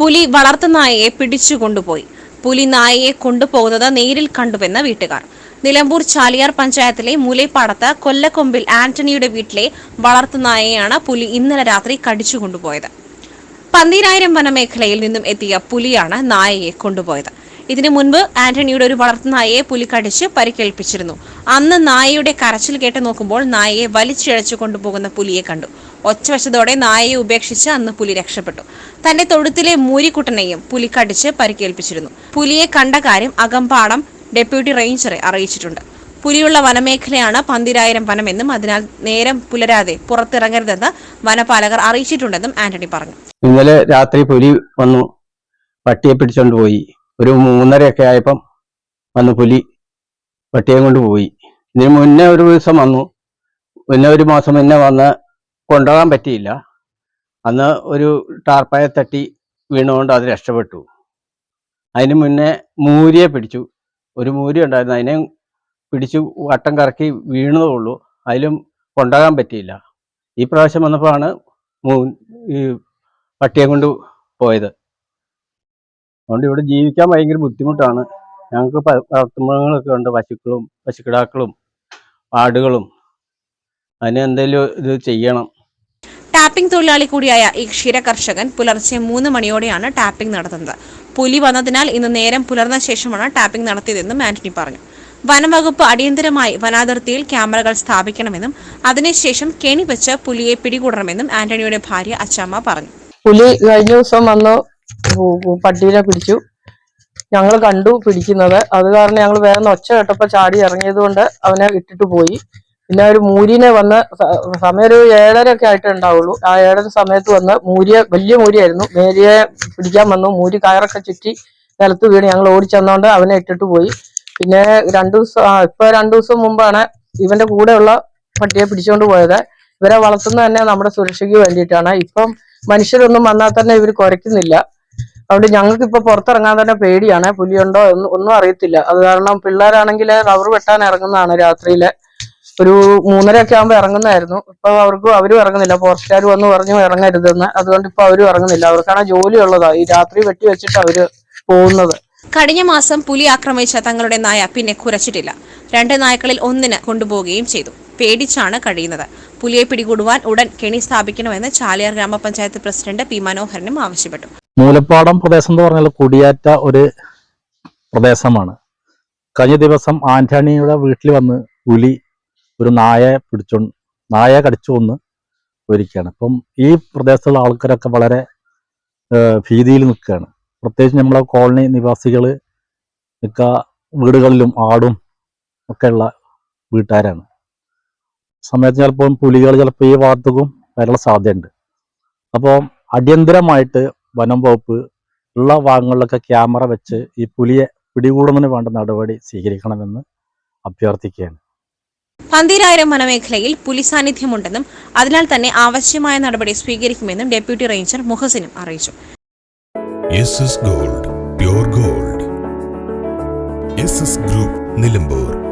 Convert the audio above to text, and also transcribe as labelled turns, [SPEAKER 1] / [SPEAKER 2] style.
[SPEAKER 1] പുലി വളർത്തുനായയെ പിടിച്ചു കൊണ്ടുപോയി. പുലി നായയെ കൊണ്ടുപോകുന്നത് നേരിൽ കണ്ടുവെന്ന് വീട്ടുകാർ. നിലമ്പൂർ ചാലിയാർ പഞ്ചായത്തിലെ മുലൈപ്പാടത്ത് കൊല്ലക്കൊമ്പിൽ ആന്റണിയുടെ വീട്ടിലെ വളർത്തുനായയെയാണ് പുലി ഇന്നലെ രാത്രി കടിച്ചു കൊണ്ടുപോയത്. പന്തീരായിരം വനമേഖലയിൽ നിന്നും എത്തിയ പുലിയാണ് നായയെ കൊണ്ടുപോയത്. ഇതിനു മുൻപ് ആന്റണിയുടെ ഒരു വളർത്തുനായയെ പുലി കടിച്ച് പരിക്കേൽപ്പിച്ചിരുന്നു. അന്ന് നായയുടെ കരച്ചിൽ കേട്ട് നോക്കുമ്പോൾ നായയെ വലിച്ചിഴച്ചു കൊണ്ടുപോകുന്ന പുലിയെ കണ്ടു. ഒച്ചവശതോടെ നായയെ ഉപേക്ഷിച്ച് അന്ന് പുലി രക്ഷപ്പെട്ടു. തന്റെ തൊഴുത്തിലെ മൂരിക്കുട്ടനെയും പുലി കടിച്ച് പരിക്കേൽപ്പിച്ചിരുന്നു. പുലിയെ കണ്ട കാര്യം അകമ്പാടം ഡെപ്യൂട്ടി റേഞ്ചറെ അറിയിച്ചിട്ടുണ്ട്. പുലിയുള്ള വനമേഖലയാണ് പന്തിരായിരം വനമെന്നും അതിനാൽ നേരം പുലരാതെ പുറത്തിറങ്ങരുതെന്ന് വനപാലകർ അറിയിച്ചിട്ടുണ്ടെന്നും ആന്റണി പറഞ്ഞു.
[SPEAKER 2] ഇന്നലെ രാത്രി പുലി വന്നു പട്ടിയെ പിടിച്ചോണ്ട് പോയി. ഒരു മൂന്നരയൊക്കെ ആയപ്പം വന്നു പുലി പട്ടിയെ കൊണ്ട് പോയി. ഇതിന് മുന്നേ ഒരു ദിവസം വന്നു. പിന്നെ ഒരു മാസം മുന്നേ വന്ന് കൊണ്ടുപോകാൻ പറ്റിയില്ല. അന്ന് ഒരു ടാർപ്പായ തട്ടി വീണുകൊണ്ട് അത് രക്ഷപ്പെട്ടു. അതിന് മുന്നേ മൂരിയെ പിടിച്ചു. ഒരു മൂരി ഉണ്ടായിരുന്നു. അതിനെ പിടിച്ചു വട്ടം കറക്കി വീണതേ ഉള്ളൂ അതിലും കൊണ്ടാകാൻ പറ്റിയില്ല. ഈ പ്രാവശ്യം വന്നപ്പോഴാണ് മൂ- ഈ പട്ടിയെ കൊണ്ട് പോയത്. അതുകൊണ്ട് ഇവിടെ ജീവിക്കാൻ ഭയങ്കര ബുദ്ധിമുട്ടാണ്. ഞങ്ങൾക്ക് വളർത്തുമൃഗങ്ങളൊക്കെ ഉണ്ട്. പശുക്കളും പശുക്കിടാക്കളും ആടുകളും. അതിനെന്തെങ്കിലും ഇത് ചെയ്യണം.
[SPEAKER 1] ടാപ്പിംഗ് തൊഴിലാളി കൂടിയായ ഈ ക്ഷീര കർഷകൻ പുലർച്ചെ മൂന്ന് മണിയോടെയാണ് ടാപ്പിംഗ് നടത്തുന്നത്. പുലി വന്നതിനാൽ ഇന്ന് നേരം പുലർന്ന ശേഷമാണ് ടാപ്പിംഗ് നടത്തിയതെന്നും ആന്റണി പറഞ്ഞു. വനംവകുപ്പ് അടിയന്തരമായി വനാതിർത്തിയിൽ ക്യാമറകൾ സ്ഥാപിക്കണമെന്നും അതിനുശേഷം കെണി വെച്ച് പുലിയെ പിടികൂടണമെന്നും ആന്റണിയുടെ ഭാര്യ അച്ചാമ്മ പറഞ്ഞു.
[SPEAKER 3] പുലി കഴിഞ്ഞ ദിവസം വന്ന് പട്ടീനെ പിടിച്ചു. ഞങ്ങൾ കണ്ടു പിടിക്കുന്നത്. അത് കാരണം ഞങ്ങൾ വേറെ ഒച്ച കേട്ടപ്പോ ചാടി ഇറങ്ങിയത് കൊണ്ട് അവനെ ഇട്ടിട്ട് പോയി. പിന്നെ ഒരു മൂരിനെ വന്ന് സമയം ഒരു ഏഴര ഒക്കെ ആയിട്ടേ ഉണ്ടാവുള്ളൂ. ആ ഏഴര സമയത്ത് വന്ന് മൂരിയെ വലിയ മൂരിയായിരുന്നു. മേരിയെ പിടിക്കാൻ വന്നു. മൂരി കയറൊക്കെ ചുറ്റി നിലത്ത് വീണ് ഞങ്ങൾ ഓടിച്ചെന്നോണ്ട് അവനെ ഇട്ടിട്ട് പോയി. പിന്നെ രണ്ടു ദിവസം ഇപ്പൊ രണ്ടു ദിവസം മുമ്പാണ് ഇവന്റെ കൂടെയുള്ള പട്ടിയെ പിടിച്ചുകൊണ്ട് പോയത്. ഇവരെ വളർത്തുന്നത് തന്നെ നമ്മുടെ സുരക്ഷയ്ക്ക് വേണ്ടിയിട്ടാണ്. ഇപ്പം മനുഷ്യരൊന്നും വന്നാൽ തന്നെ ഇവർ കുറയ്ക്കുന്നില്ല അതുകൊണ്ട് ഞങ്ങൾക്ക് ഇപ്പൊ പുറത്തിറങ്ങാൻ തന്നെ പേടിയാണ്. പുലിയുണ്ടോ ഒന്നും അറിയത്തില്ല. അത് കാരണം പിള്ളേരാണെങ്കിൽ റബ്ബർ വെട്ടാൻ ഇറങ്ങുന്നതാണ് രാത്രിയിൽ. ഒരു മൂന്നര ഒക്കെ ആകുമ്പോൾ ഇറങ്ങുന്നായിരുന്നു ഇപ്പൊ അവർക്കും അവരും ഇറങ്ങുന്നില്ല. ഫോറസ്റ്റുകാർ വന്ന് പറഞ്ഞു ഇറങ്ങരുതെന്ന്. അതുകൊണ്ട് ഇപ്പൊ അവരും ഇറങ്ങുന്നില്ല. അവർക്കാണ് ജോലി ഉള്ളതാ ഈ രാത്രി വെട്ടി വെച്ചിട്ട് അവർ പോകുന്നത്.
[SPEAKER 1] കഴിഞ്ഞ മാസം പുലി ആക്രമിച്ച തങ്ങളുടെ നായ പിന്നെ കുറച്ചിട്ടില്ല രണ്ട് നായ്ക്കളിൽ ഒന്നിന് കൊണ്ടുപോവുകയും ചെയ്തു. പേടിച്ചാണ് കഴിയുന്നത്. പുലിയെ പിടികൂടുവാൻ ഉടൻ കെണി സ്ഥാപിക്കണമെന്ന് ചാലിയാർ ഗ്രാമപഞ്ചായത്ത് പ്രസിഡന്റ് പി മനോഹരനും ആവശ്യപ്പെട്ടു.
[SPEAKER 4] മൂലപ്പാടം പ്രദേശം എന്ന് പറഞ്ഞാൽ കുടിയേറ്റ ഒരു പ്രദേശമാണ്. കഴിഞ്ഞ ദിവസം ആന്റണിയുടെ വീട്ടിൽ വന്ന് പുലി ഒരു നായയെ പിടിച്ചോ നായയെ കടിച്ചു കൊന്ന് പോയിരിക്കുകയാണ്. അപ്പം ഈ പ്രദേശത്തുള്ള ആൾക്കാരൊക്കെ വളരെ ഭീതിയിൽ നിൽക്കുകയാണ്. പ്രത്യേകിച്ച് നമ്മളെ കോളനി നിവാസികൾ മിക്ക വീടുകളിലും ആടും ഒക്കെയുള്ള വീട്ടുകാരാണ്. സമയത്ത് ചിലപ്പോൾ പുലികൾ ചിലപ്പോൾ ഈ ഭാഗത്തേക്കും വരാനുള്ള സാധ്യതയുണ്ട്. അപ്പോൾ അടിയന്തരമായിട്ട് വനം വകുപ്പ് ഉള്ള ഭാഗങ്ങളിലൊക്കെ ക്യാമറ വെച്ച് ഈ പുലിയെ പിടികൂടുന്നതിന് വേണ്ട നടപടി സ്വീകരിക്കണമെന്ന് അഭ്യർത്ഥിക്കുകയാണ്.
[SPEAKER 1] പന്തീരായിരം വനമേഖലയിൽ പുലി സാന്നിധ്യമുണ്ടെന്നും അതിനാൽ തന്നെ ആവശ്യമായ നടപടി സ്വീകരിക്കുമെന്നും ഡെപ്യൂട്ടി റേഞ്ചർ മുഹസിനും അറിയിച്ചു.
[SPEAKER 5] Gold gold. ഗ്രൂപ്പ് നിലമ്പൂർ.